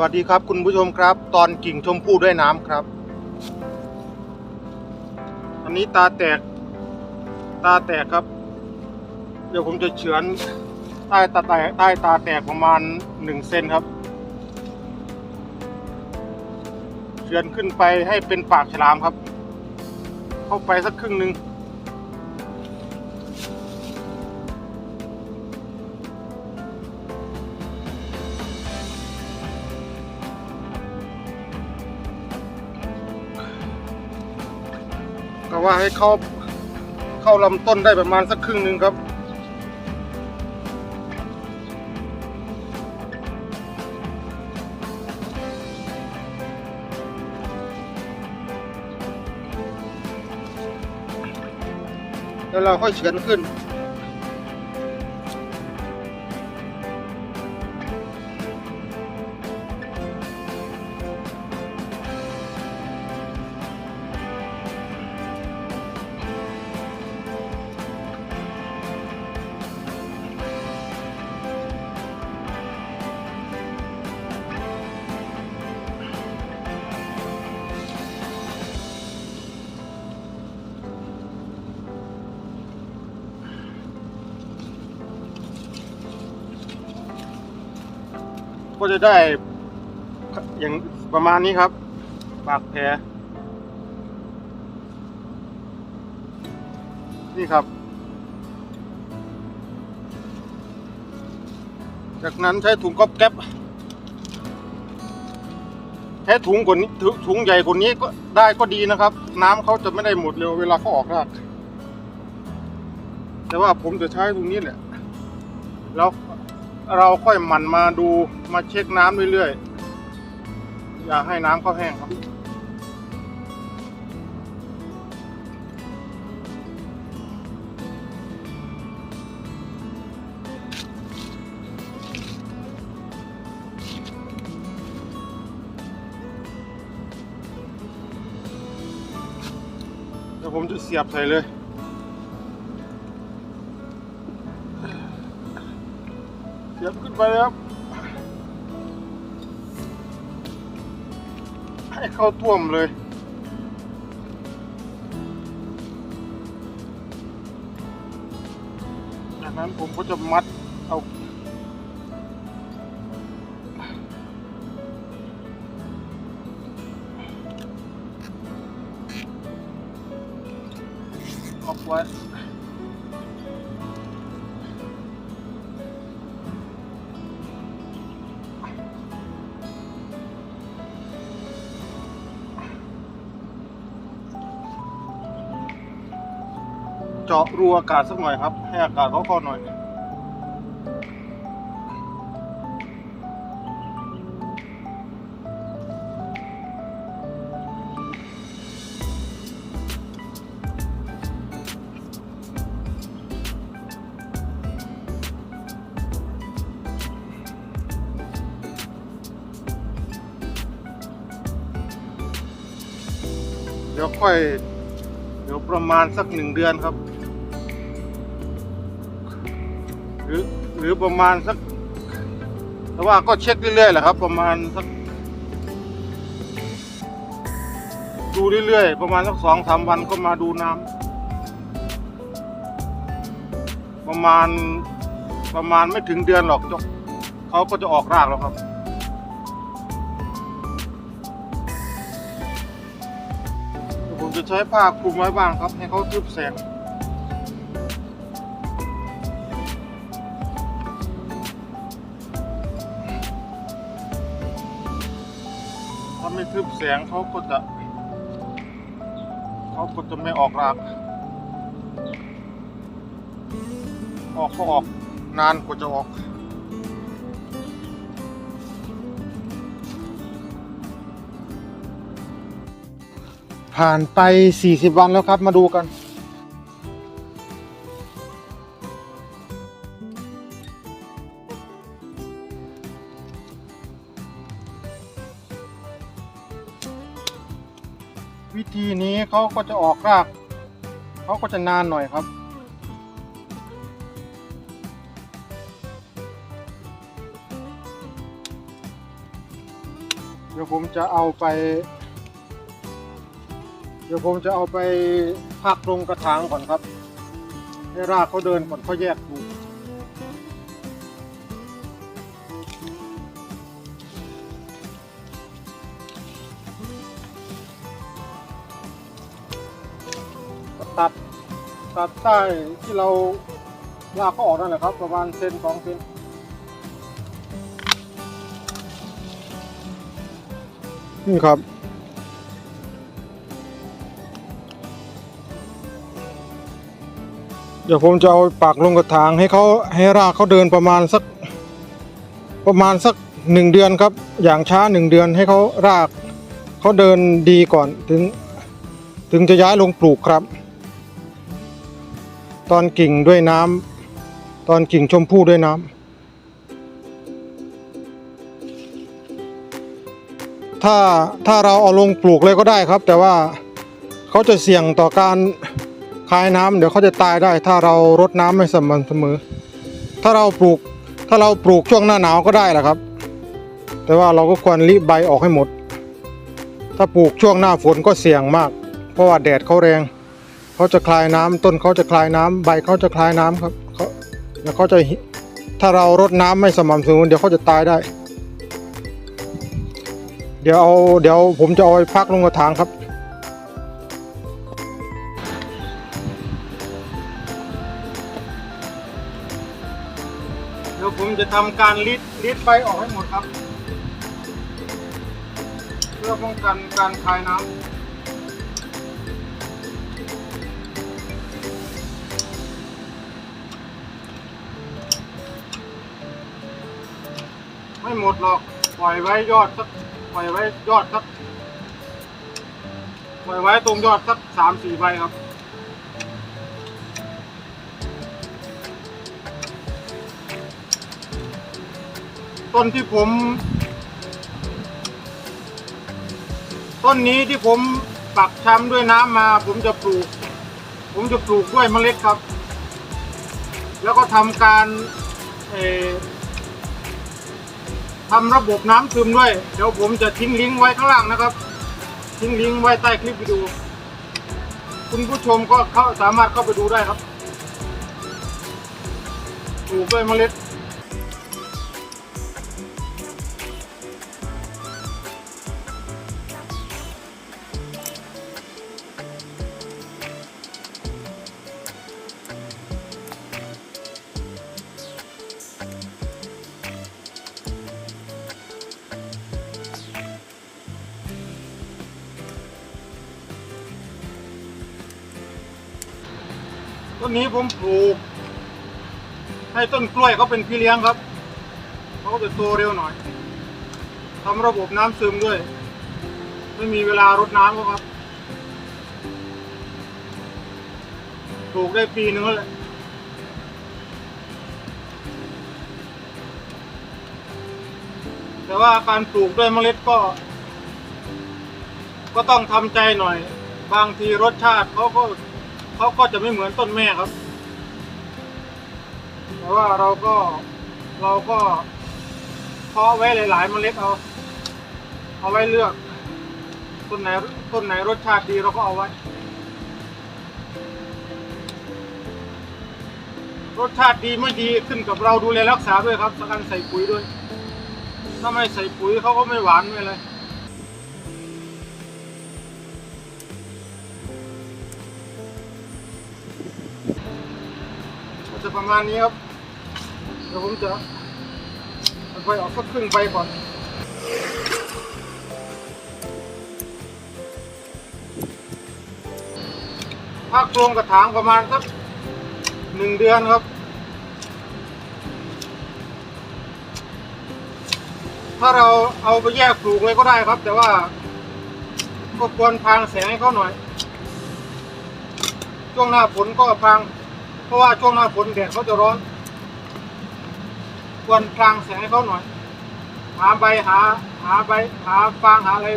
วัสดีครับคุณผู้ชมครับ ตอนกิ่งชมพู่ด้วยน้ำครับอันนี้ตาแตก ตาแตกครับ เดี๋ยวผมจะเฉือนใต้ตาแตกใต้ตาแตกประมาณหนึ่งเซนครับเฉือนขึ้นไปให้เป็นปากฉลามครับ เข้าไปสักครึ่งหนึ่งาให้เข้าเข้าลำต้นได้ประมาณสักครึ่งหนึ่งครับ แล้วเราค่อยเฉือนขึ้น ก็จะได้อย่างประมาณนี้ครับ ปากแผลนี่ครับ จากนั้นใช้ถุงก๊อบแก๊ปใช้ถุงกว่านี้ถุถุงใหญ่กว่านี้ก็ได้ก็ดีนะครับ น้ำเขาจะไม่ได้หมดเร็วเวลาเขาออกรากแต่ว่าผมจะใช้ตรงนี้แหละแล้ว เราค่อยหมั่นมาดูมาเช็คน้ำเรื่อยๆ อย่าให้น้ำเขาแห้งครับเดี๋ยวผมจะเสียบใส่เลย เียบขึ้นไปเลยครับให้เข้าท่วมเลยจากนั้นผมก็จะมัดเอาออกไว้ เจาะรูอากาศสักหน่อยครับ ให้อากาศเขาเข้าหน่อยเดี๋ยวค่อย เดี๋ยวประมาณสักหนึ่งเดือนครับ หรือหรือประมาณสักแต่ว่าก็เช็คเรื่อยๆแหละครับ ประมาณสักดูเรื่อยๆประมาณสักสองสามวันก็มาดูน้ำประมาณประมาณไม่ถึงเดือนหรอกจะเขาก็จะออกรากแล้วครับ ผมจะใช้ผ้าคลุมไว้บ้างครับ ให้เขาทึบแสง ทึบแสงเขาก็จะเขาก็จะไม่ออกราก ออกก็ออกนานกว่าจะออกผ่านไป 40 วันแล้วครับ มาดูกัน เขาก็จะออกรากเขาก็จะนานหน่อยครับ เดี๋ยวผมจะเอาไป เดี๋ยวผมจะเอาไปพักลงกระถางก่อนครับ ให้รากเขาเดินก่อนเขาแยกปลูก ตัดตัดใต้ที่เราลากเขาออกนั่นแหละครับ ประมาณเซนสองเซนนี่ครับ เดี๋ยวผมจะเอาปักลงกระถางให้เขาให้รากเขาเดินประมาณสักประมาณสักหนึ่งเดือนครับ อย่างช้าหนึ่งเดือนให้เขารากเขาเดินดีก่อนถึง ถึงจะย้ายลงปลูกครับ ตอนกิ่งด้วยน้ำตอนกิ่งชมพู่ด้วยน้ำถ้าถ้าเราเอาลงปลูกเลยก็ได้ครับ แต่ว่าเขาจะเสี่ยงต่อการคายน้ำเดี๋ยวเขาจะตายได้ ถ้าเรารดน้ำไม่สม่ำเสมอ ถ้าเราปลูกถ้าเราปลูกช่วงหน้าหนาวก็ได้แหละครับ แต่ว่าเราก็ควรรีบใบออกให้หมด ถ้าปลูกช่วงหน้าฝนก็เสี่ยงมาก เพราะว่าแดดเขาแรง เขาจะคลายน้ำต้นเขาจะคลายน้ำใบเขาจะคลายน้ำครับเขาแล้วเขาจะถ้าเรารดน้ำไม่สม่ำเสมอเดี๋ยวเขาจะตายได้ เดี๋ยวเอาเดี๋ยวผมจะเอาไปพักลงกระถางครับเดี๋ยวผมจะทำการลิดลิดใบออกให้หมดครับ เพื่อป้องกันการคายน้ำ ไม่หมดหรอก ปล่อยไว้ยอดสัก ปล่อยไว้ยอดสัก ปล่อยไว้ตรงยอดสักสามสี่ใบครับต้นที่ผม ต้นนี้ที่ผมปักช้ำด้วยน้ำมา ผมจะปลูก ผมจะปลูกด้วยเมล็ดครับ แล้วก็ทำการเอ ทำระบบน้ำซึมด้วย เดี๋ยวผมจะทิ้งลิงก์ไว้ข้างล่างนะครับ ทิ้งลิงก์ไว้ใต้คลิปวิดีโอ คุณผู้ชมก็เข้าสามารถเข้าไปดูได้ครับปลูกด้วยเมล็ด ต้นนี้ผมปลูก ให้ต้นกล้วยเขาเป็นพี่เลี้ยงครับเขาก็จะโตเร็วหน่อยทำระบบน้ำซึมด้วย ไม่มีเวลารดน้ำเขาครับ ปลูกได้ปีนึงแล้วแหละแต่ว่าการปลูกด้วยเมล็ดก็ ก็ต้องทำใจหน่อย บางทีรสชาติเขาก็ เขาก็จะไม่เหมือนต้นแม่ครับ แต่ว่าเราก็เราก็เพาะไว้หลายๆเมล็ดเอา เอาไว้เลือกต้นไหนต้นไหนรสชาติดีเราก็เอาไว้ รสชาติดีไม่ดีขึ้นกับเราดูแลรักษาด้วยครับสการใส่ปุ๋ยด้วย ถ้าไม่ใส่ปุ๋ยเขาก็ไม่หวานไม่เลย จะประมาณนี้ครับ เดี๋ยวผมจะไปออกสักครึ่งใบก่อนพักโครงกระถางประมาณสักหนึ่งเดือนครับ ถ้าเราเอาไปแยกปลูกเลยก็ได้ครับ แต่ว่าก็ควรพางแสงให้เขาหน่อย ช่วงหน้าฝนก็พาง เพราะว่าช่วงหน้าฝนแดดเขาจะร้อน ควรพรางแสงให้เขาหน่อย หาใบหา หาใบหาฟางหาอะไร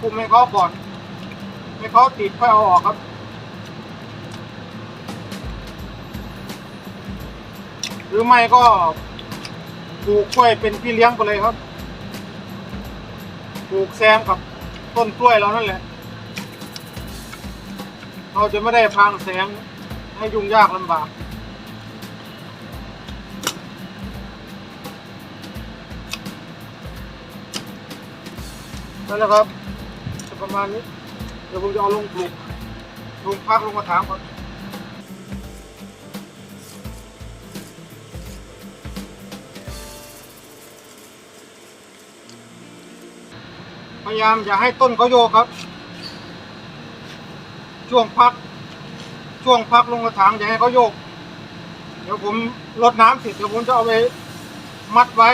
คุมให้เขาก่อน ให้เขาติดค่อยเอาออกครับหรือไม่ก็ปลูกกล้วยเป็นพี่เลี้ยงไปเลยครับ ปลูกแซมกับต้นกล้วยเรานั่นแหละ เราจะไม่ได้พางแสงให้ยุ่งยากลำบาก นั่นแหละครับจะประมาณนี้ เดี๋ยวผมจะเอาลงปลูกลงพักลงกระถางก่อนพยายามอย่าให้ต้นเขาโยกครับ ช่วงพัก ช่วงพักลงกระถางอย่าให้เขาโยก เดี๋ยวผมรดน้ำเสร็จเดี๋ยวผมจะเอาไปมัดไว้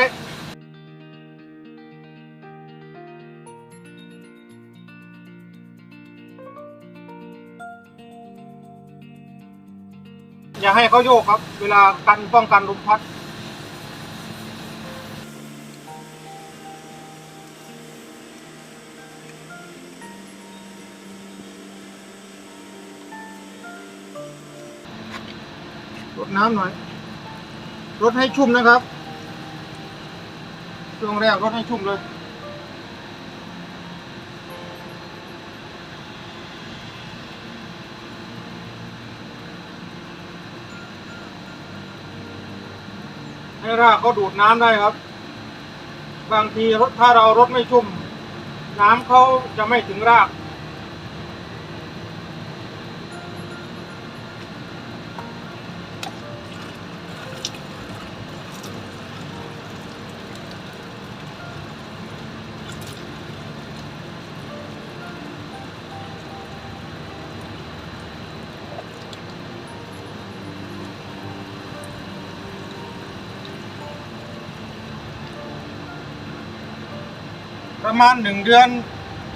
อย่าให้เขาโยกครับ เวลากันป้องกันลมพัด น้ำหน่อยรดให้ชุ่มนะครับช่วงแรกรดให้ชุ่มเลยให้รากเขาดูดน้ำได้ครับ บางทีถ้าเรารถไม่ชุ่ม น้ำเขาจะไม่ถึงราก ประมาณหนึ่งเดือน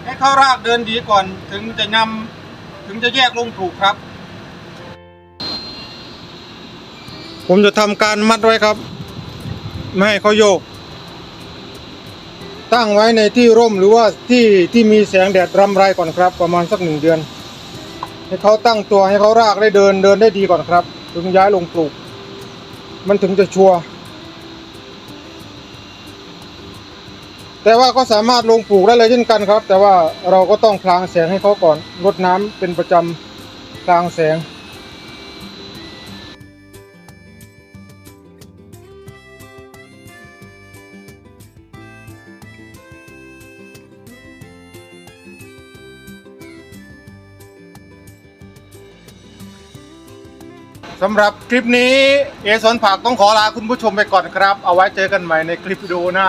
ให้เข้ารากเดินดีก่อน ถึงจะนำถึงจะแยกลงปลูกครับ ผมจะทำการมัดไว้ครับ ไม่ให้เขาโยก ตั้งไว้ในที่ร่มหรือว่าที่ที่มีแสงแดดรำไรก่อนครับ ประมาณสักหนึ่งเดือน ให้เขาตั้งตัวให้เขารากได้เดินเดินได้ดีก่อนครับ ถึงย้ายลงปลูก มันถึงจะชัวร์ แต่ว่าก็สามารถลงปลูกได้เลยเช่นกันครับ แต่ว่าเราก็ต้องพลางแสงให้เขาก่อนรดน้ำเป็นประจำพลางแสง สำหรับคลิปนี้เอสอนผักต้องขอลาคุณผู้ชมไปก่อนครับ เอาไว้เจอกันใหม่ในคลิปวิดีโอหน้า